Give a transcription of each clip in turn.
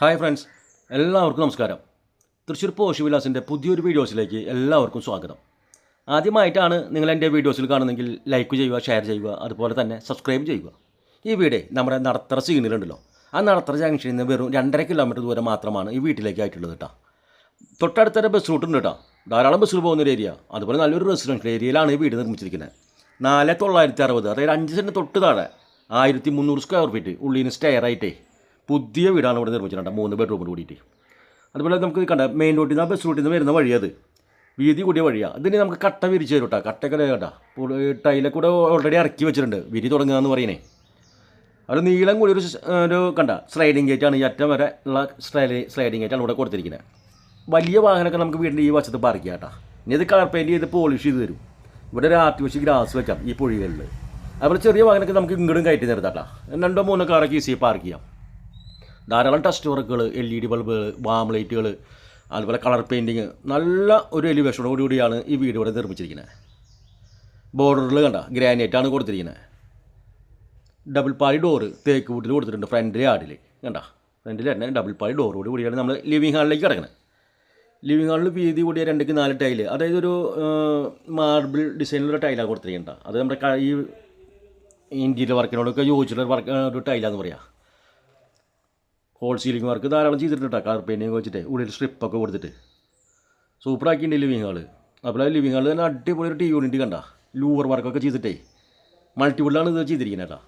Hi friends എല്ലാവർക്കും നമസ്കാരം. Thrissur posh വിലാസിന്റെ പുതിയൊരു വീഡിയോസിലേക്ക് എല്ലാവർക്കും സ്വാഗതം. ആദ്യമായിട്ടാണ് നിങ്ങൾ എന്റെ വീഡിയോസിൽ കാണുന്നെങ്കിൽ ലൈക്ക് ചെയ്യുക ഷെയർ ചെയ്യുക അതുപോലെ തന്നെ സബ്സ്ക്രൈബ് ചെയ്യുക. ഈ വീട് നമ്മുടെ നടത്തറ സീനിലുണ്ടല്ലോ. ആ നടത്തറ ജംഗ്ഷനിൽ നിന്ന് വെറും രണ്ടര കിലോമീറ്റർ ദൂരം മാത്രമാണ് ഈ വീട്ടിലേക്ക് ആയിട്ടുള്ളത് കേട്ടോ തൊട്ടടുത്തൊരു ബസ് റൂട്ട് ഉണ്ട് കേട്ടോ ധാരാളം ബസ്സിൽ പോകുന്ന ഒരു ഏരിയ അതുപോലെ നല്ലൊരു റെസിഡൻഷ്യൽ ഏരിയയിലാണ് ഈ വീട് നിർമ്മിച്ചിരിക്കുന്നത്. നാല് തൊള്ളായിരത്തി അറുപത് അതായത് അഞ്ച് സെന്റ് തൊട്ട് താഴെ ആയിരത്തി മുന്നൂറ് സ്ക്വയർ ഫീറ്റ് ഉള്ളിന് സ്റ്റെയർ ആയിട്ടേ പുതിയ വീടാണ് ഇവിടെ നിർമ്മിച്ചിട്ടുണ്ട് മൂന്ന് ബെഡ്റൂമിൽ കൂടിയിട്ട്. അതുപോലെ നമുക്ക് കണ്ട മെയിൻ റോഡിൽ നിന്ന് ബസ് റൂട്ടിൽ നിന്ന് വരുന്ന വഴി അത് വീതി കൂടിയ വഴിയാണ് അതിന് നമുക്ക് കട്ട വിരിച്ച് തരും കേട്ടോ. കട്ടയൊക്കെ കേട്ടോ ടൈലെ കൂടെ ഓൾറെഡി ഇറക്കി വെച്ചിട്ടുണ്ട്. വിരി തുടങ്ങുക എന്ന് പറയണേ അത് നീളം കൂടി ഒരു ഒരു കണ്ട സ്ലൈഡിങ് ഗേറ്റാണ് ഈ അറ്റം വരെ ഉള്ള സ്ലൈഡി സ്ലൈഡിങ് ഗേറ്റാണ് ഇവിടെ കൊടുത്തിരിക്കുന്നത് വലിയ വാഹനമൊക്കെ നമുക്ക് വീടിന്റെ ഈ വശത്ത് പാർക്ക് കേട്ടോ. ഇനി ഇത് കളർ പെയിന്റ് ചെയ്ത് പോളിഷ് ചെയ്ത് തരും. ഇവിടെ ഒരു ആർട്ടിഫിഷ്യൽ ഗ്രാസ് വെക്കാം ഈ പുഴികളിൽ അതുപോലെ ചെറിയ വാഹനമൊക്കെ നമുക്ക് ഇങ്ങോട്ടും കയറ്റി നിർത്താം കേട്ടോ. രണ്ടോ മൂന്നോ കാറൊക്കെ ഈസി പാർക്ക് ചെയ്യാം. ധാരാളം ടെസ്റ്റ് വർക്കുകൾ എൽ ഇ ഡി ബൾബുകൾ വാം ലൈറ്റുകൾ അതുപോലെ കളർ പെയിന്റിങ് നല്ല ഒരു എലിവേഷനോട് കൂടിയാണ് ഈ വീട് ഇവിടെ നിർമ്മിച്ചിരിക്കുന്നത്. ബോർഡറിൽ കണ്ട ഗ്രാനൈറ്റാണ് കൊടുത്തിരിക്കുന്നത്. ഡബിൾ പാളി ഡോറ് തേക്ക് വീട്ടിൽ കൊടുത്തിട്ടുണ്ട് ഫ്രണ്ട് യാർഡിൽ കണ്ട ഫ്രണ്ടിൽ തന്നെ ഡബിൾ പാളി ഡോറോട് കൂടിയാണ് നമ്മൾ ലിവിങ് ഹാളിലേക്ക് കിടക്കുന്നത് ലിവിങ് ഹാളിൽ വീതി കൂടിയ രണ്ടേക്ക് നാല് ടൈൽ അതായത് ഒരു മാർബിൾ ഡിസൈനിലുള്ള ടൈലാണ് കൊടുത്തിരിക്കുന്നത്. അത് നമ്മുടെ ഈ ഇന്റീരിയർ വർക്കിനോടൊക്കെ യോജിച്ചുള്ള വർക്ക് ഒരു ടൈലാന്ന് പറയാം. ഹോൾ സീലിംഗ് വർക്ക് ധാരാളം ചെയ്തിട്ടുണ്ട് കളർ പെയിന്റിങ് വെച്ചിട്ട് ഉള്ളിൽ സ്ട്രിപ്പൊക്കെ കൊടുത്തിട്ട്. സൂപ്പറാക്കിയിട്ടുണ്ട് ലിവിങ് ഹാൾ ആ ലിവിങ് ഹാൾ തന്നെ അടിപൊളി ഒരു ടി യൂണിറ്റ് കണ്ട ലൂവർ വർക്കൊക്കെ ചെയ്തിട്ടേ. മൾട്ടിപ്പിളാണ് ഇത് ചെയ്തിരിക്കുന്നത് കേട്ടോ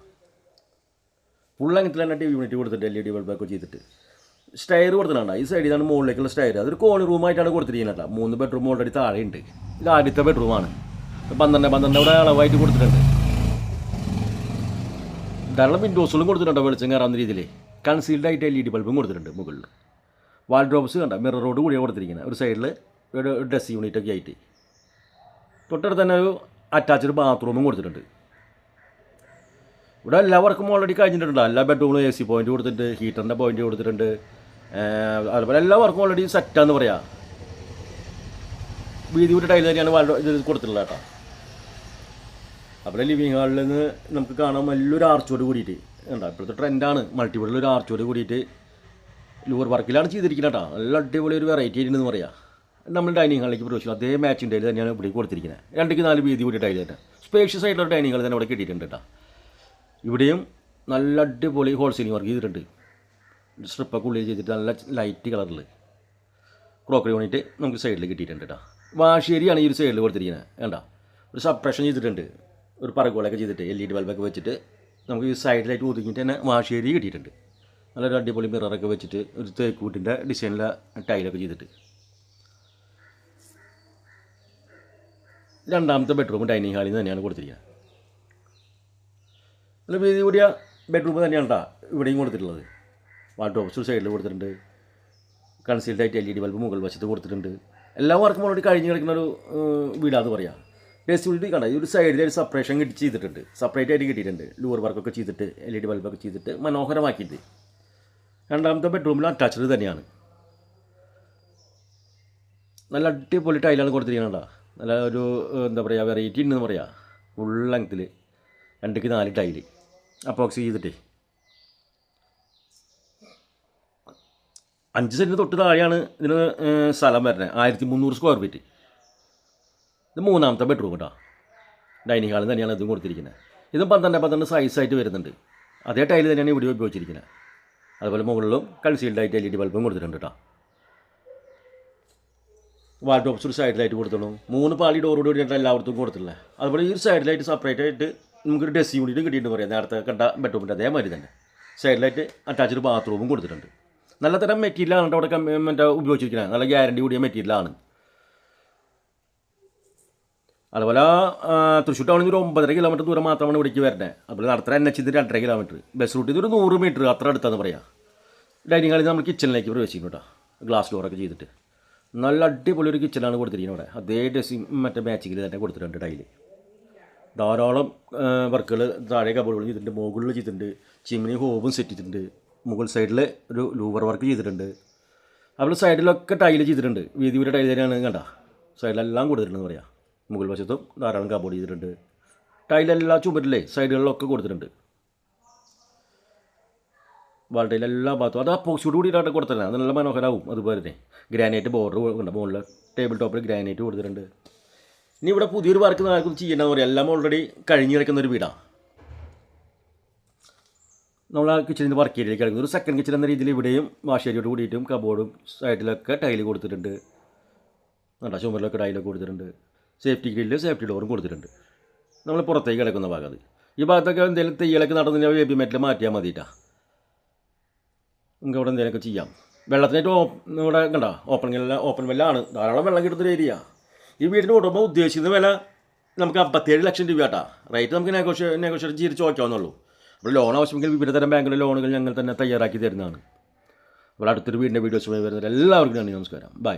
ഫുൾ അങ്ങനത്തെ തന്നെ ടി യൂണിറ്റ് കൊടുത്തിട്ട് എൽ ഇ ഡി ബൾബൊക്കെ ചെയ്തിട്ട്. സ്റ്റയർ കൊടുത്തിട്ടുണ്ട് ഈ സൈഡിലാണ് മുകളിലേക്കുള്ള സ്റ്റയർ അതൊരു കോണി റൂമായിട്ടാണ് കൊടുത്തിരിക്കുന്നത് കേട്ടോ മൂന്ന് ബെഡ്റൂം ഓൾറെഡി താഴെയുണ്ട് ഇത് ആദ്യത്തെ ബെഡ്റൂമാണ് പന്ത്രണ്ട് പന്ത്രണ്ട് അവിടെ അളവായിട്ട് കൊടുത്തിട്ടുണ്ട്. ധാരാളം വിൻഡോസുകളും കൊടുത്തിട്ടുണ്ടോ വെളിച്ചം കയറാവുന്ന രീതിയിൽ. കൺസീൽഡ് ആയിട്ട് എൽ ഇ ഡി ബൾബും കൊടുത്തിട്ടുണ്ട് മുകളിൽ. വാൾഡ്രോബ്സ് കണ്ട? മിററോട് കൂടിയാണ് കൊടുത്തിരിക്കുന്നത് ഒരു സൈഡിൽ ഒരു ഡ്രസ് യൂണിറ്റൊക്കെ ആയിട്ട്. തൊട്ടടുത്ത് തന്നെ ഒരു അറ്റാച്ച്ഡ് ബാത്റൂമും കൊടുത്തിട്ടുണ്ട്. ഇവിടെ എല്ലാവർക്കും ഓൾറെഡി കഴിഞ്ഞിട്ടുണ്ട് എല്ലാ ബെഡ്റൂമിലും എ സി പോയിന്റ് കൊടുത്തിട്ടുണ്ട് ഹീറ്ററിന്റെ പോയിന്റ് കൊടുത്തിട്ടുണ്ട്. അതുപോലെ എല്ലാ വർക്കും ഓൾറെഡി സെറ്റാന്ന് പറയാം. വീതി വിട്ട് ടൈൽ തന്നെയാണ് വാൾഡോ ഇത് കൊടുത്തിട്ടുള്ളത് കേട്ടോ. അവിടെ ലിവിങ് ഹാളിൽ നിന്ന് നമുക്ക് കാണാൻ വലിയൊരു ആർച്ചോട് കൂടിയിട്ട്. ഉണ്ടോ ഇപ്പോഴത്തെ ട്രെൻഡാണ് മൾട്ടിപ്പിളിൽ ഒരു ആർച്ചോട് കൂടിയിട്ട് ലൂർ വർക്കിലാണ് ചെയ്തിരിക്കുന്നത് കേട്ടോ നല്ല അടിപൊളി ഒരു വെറൈറ്റി എന്ന് പറയാം. നമ്മൾ ഡൈനിങ് ഹാളിലേക്ക് പ്രവേശിക്കും അതേ മാച്ചിന്റെ ടൈൽ തന്നെയാണ് ഇവിടെ കൊടുത്തിരിക്കുന്നത്. രണ്ടിക്ക് നാല് വീതി കൂടി ടൈൽ തന്നെ സ്പേഷ്യസ് ആയിട്ടുള്ള ഡൈനിങ് ഹാൾ തന്നെ ഇവിടെ കിട്ടിയിട്ടുണ്ട് കേട്ടോ ഇവിടെയും നല്ല അടിപൊളി ഹോൾ സീലിംഗ് വർക്ക് ചെയ്തിട്ടുണ്ട് സ്ട്രിപ്പൊക്കെ ഉള്ളിൽ ചെയ്തിട്ട് നല്ല ലൈറ്റ് കളറിൽ ക്രോക്കറി യൂണിറ്റ് നമുക്ക് സൈഡിൽ കിട്ടിയിട്ടുണ്ട് കേട്ടോ വാഷേരിയാണ് ഈ ഒരു സൈഡിൽ കൊടുത്തിരിക്കുന്നത്. വേണ്ട ഒരു സപ്രഷൻ ചെയ്തിട്ടുണ്ട്. ഒരു പറക്കോളൊക്കെ ചെയ്തിട്ട് എൽ ഇ ഡി ബൾബൊക്കെ വെച്ചിട്ട് നമുക്ക് ഈ സൈഡിലായിട്ട് ഒതുങ്ങിയിട്ട് തന്നെ വാശേരി കിട്ടിയിട്ടുണ്ട്. നല്ലൊരു അടിപൊളി മിററൊക്കെ വെച്ചിട്ട് ഒരു തേക്കൂട്ടിന്റെ ഡിസൈനിലെ ടൈലൊക്കെ ചെയ്തിട്ട്. രണ്ടാമത്തെ ബെഡ്റൂം ഡൈനിങ് ഹാളിൽ നിന്ന് തന്നെയാണ് കൊടുത്തിരിക്കുന്നത്. നല്ല വീതി കൂടിയ ബെഡ്റൂം തന്നെയാണ് കേട്ടോ ഇവിടെയും കൊടുത്തിട്ടുള്ളത്. വാൾട്ടോപ്സ് സൈഡിൽ കൊടുത്തിട്ടുണ്ട്. കൺസീൽഡായിട്ട് എൽ ഇ ഡി ബൾബ് മുകൾ വശത്ത് കൊടുത്തിട്ടുണ്ട്. എല്ലാ വർക്കും ഓൾറെഡി കഴിഞ്ഞ് കിടക്കുന്ന ഒരു വീടാന്ന് പറയാം. ഫെസിലിറ്റി കണ്ട ഒരു സൈഡിൽ ഒരു സെപ്പറേഷൻ കിട്ടി ചെയ്തിട്ടുണ്ട്. സെപ്പറേറ്റ് ആയിട്ട് കിട്ടിയിട്ടുണ്ട്. ലൂർ വർക്കൊക്കെ ചെയ്തിട്ട് എൽ ഇ ഡി ബൾബൊക്കെ ചെയ്തിട്ട് മനോഹരമാക്കിയിട്ട്. രണ്ടാമത്തെ ബെഡ്റൂമിൽ അറ്റാച്ച്ഡ് തന്നെയാണ്. നല്ല അടിപൊളി ടൈലാണ് കൊടുത്തിരിക്കുന്നത് നല്ല ഒരു എന്താ പറയുക വെറൈറ്റി ഉണ്ടെന്ന് പറയാം. ഫുൾ ലെങ്ത്തിൽ രണ്ടിക്ക് നാല് ടൈൽ അപ്പോക്സി ചെയ്തിട്ടേ. അഞ്ച് സെന്റ് തൊട്ട് താഴെയാണ് ഇതിന് സ്ഥലം വരുന്നത്. ആയിരത്തി മുന്നൂറ് സ്ക്വയർ ഫീറ്റ് ഇത് മൂന്നാമത്തെ ബെഡ്റൂം കേട്ടോ ഡൈനിങ് ഹാളിൽ തന്നെയാണ് ഇതും കൊടുത്തിരിക്കുന്നത് ഇതും പന്ത്രണ്ട് പന്ത്രണ്ട് സൈസായിട്ട് വരുന്നുണ്ട്. അതേ ടൈൽ തന്നെയാണ് ഇവിടെ ഉപയോഗിച്ചിരിക്കുന്നത് അതുപോലെ മുകളിലും കൺസീൽഡ് ആയിട്ട് എൽ ഇ ഡി ബൾബും കൊടുത്തിട്ടുണ്ട് കേട്ടോ വാൾഡ്രോപ്സ് ഒരു സൈഡിലായിട്ട് കൊടുത്തിട്ടുള്ളൂ മൂന്ന് പാളി ഡോറോട് കൂടിയിട്ട് എല്ലാവർക്കും കൊടുത്തിട്ടുള്ളത് അതുപോലെ ഈ ഒരു സൈഡിലായിട്ട് സെപ്പറേറ്റ് ആയിട്ട് നമുക്കൊരു ഡ്രസ് യൂണിറ്റും കിട്ടിയിട്ടുണ്ട് പറയാം. നേരത്തെ കണ്ട ബെഡ്റൂമിന്റെ അതേമാതിരി തന്നെ. സൈഡിലായിട്ട് അറ്റാച്ച്ഡ് ബാത്റൂമും കൊടുത്തിട്ടുണ്ട്. നല്ല തരം മെറ്റീരിയലാണ് അവിടെ മറ്റേ ഉപയോഗിച്ചിരിക്കുന്നത് നല്ല ഗ്യാരണ്ടി കൂടിയ മെറ്റീരിയലാണ് അതുപോലെ തൃശ്ശൂർ ടൗണിൽ നിന്ന് ഒരു ഒമ്പതര കിലോമീറ്റർ ദൂരം മാത്രമാണ് ഇവിടേക്ക് വരുന്നത് അതുപോലെ നടത്തറ എൻ എച്ച് രണ്ടര കിലോമീറ്റർ ബസ് റൂട്ടിൽ നിന്ന് ഒരു നൂറ് മീറ്റർ അത്ര അടുത്താന്ന് പറയാം. ഡൈനിങ് ഹാളിൽ നമ്മൾ കിച്ചണിലേക്ക് പ്രവേശിക്കുന്നു കേട്ടോ. ഗ്ലാസ് ഡോറൊക്കെ ചെയ്തിട്ട്. നല്ല അടിപൊളി ഒരു കിച്ചണാണ് കൊടുത്തിരിക്കുന്നത് ഇവിടെ. അതേ ഡ്രസ്സിങ് മറ്റേ മാച്ചിങ്ങിൽ തന്നെ കൊടുത്തിട്ടുണ്ട് ടൈൽ ധാരാളം വർക്കുകൾ താഴെ കബോർഡുകൾ ചെയ്തിട്ടുണ്ട് മുകളിൽ ചെയ്തിട്ടുണ്ട്. ചിമ്മിനി ഹോബും സെറ്റ് ചെയ്തിട്ടുണ്ട്. മുകൾ സൈഡിൽ ഒരു ലൂവർ വർക്ക് ചെയ്തിട്ടുണ്ട്. അതുപോലെ സൈഡിലൊക്കെ ടൈൽ ചെയ്തിട്ടുണ്ട്. വീതി വീട് ടൈൽ തന്നെയാണ് കണ്ട. സൈഡിലെല്ലാം കൊടുത്തിട്ടുണ്ടെന്ന് പറയാം. മുകൾ വശത്തും ധാരാളം കബോർഡ് ചെയ്തിട്ടുണ്ട്. ടൈലെല്ലാം ചുമരില്ലേ സൈഡുകളിലൊക്കെ കൊടുത്തിട്ടുണ്ട്. വാൾട്ടയിൽ എല്ലാ ഭാഗത്തും. അത് ആ പോസ്റ്റോട് കൂടിയിട്ടാണ് കൊടുത്തത് അത് നല്ല മനോഹരമാവും അതുപോലെ തന്നെ ഗ്രാനൈറ്റ് ബോർഡർ ഉണ്ട് മുകളിൽ ടേബിൾ ടോപ്പിൽ ഗ്രാനൈറ്റ് കൊടുത്തിട്ടുണ്ട്. ഇനി ഇവിടെ പുതിയൊരു വർക്ക് ആർക്കും ചെയ്യേണ്ടതെന്ന് പറയാം. എല്ലാം ഓൾറെഡി കഴിഞ്ഞ് കിടക്കുന്ന ഒരു വീടാണ് നമ്മൾ ആ കിച്ചണിന്റെ വർക്ക് ഏരിയയിലേക്ക് കിടക്കുന്നത് ഒരു സെക്കൻഡ് കിച്ചൺ എന്ന രീതിയിൽ ഇവിടെയും വാഷേരിയോട് കൂടിയിട്ടും കബോർഡും സൈഡിലൊക്കെ ടൈൽ കൊടുത്തിട്ടുണ്ട്. നല്ല ചുമരിലൊക്കെ ടൈലൊക്കെ കൊടുത്തിട്ടുണ്ട്. സേഫ്റ്റി ഗ്രില്ല് സേഫ്റ്റി ഡോറും കൊടുത്തിട്ടുണ്ട്. നമ്മൾ പുറത്തേക്ക് കിടക്കുന്ന ഭാഗം അത്. ഈ ഭാഗത്തൊക്കെ എന്തെങ്കിലും തെയ്യലൊക്കെ നടന്നില്ല ബേബി മെറ്റൽ മാറ്റിയാൽ മതിയിട്ടാ നമുക്ക് അവിടെ എന്തെങ്കിലുമൊക്കെ ചെയ്യാം. വെള്ളത്തിനായിട്ട് ഇവിടെ കണ്ട? ഓപ്പൺ വെല്ല ഓപ്പൺ വെല്ലാണ്. ധാരാളം വെള്ളം കിട്ടുന്ന ഏരിയ. ഈ വീടിന് കൊടുക്കുമ്പോൾ ഉദ്ദേശിക്കുന്ന വില നമുക്ക് അമ്പത്തേഴ് ലക്ഷം രൂപ കേട്ടാ റേറ്റ് നമുക്ക് നെഗോഷ്യ നെഗോഷിയേറ്റ് ചെയ്ത് ചോദിക്കാവുന്നുള്ളൂ അപ്പോൾ ലോൺ ആവശ്യമെങ്കിൽ വിവിധ തരം ബാങ്കിലെ ലോണുകൾ ഞങ്ങൾ തന്നെ തയ്യാറാക്കി തരുന്നതാണ്. അപ്പോൾ അടുത്തൊരു വീടിന്റെ വീഡിയോസുമായി വരുന്നത് എല്ലാവർക്കും നന്ദി നമസ്കാരം. ബൈ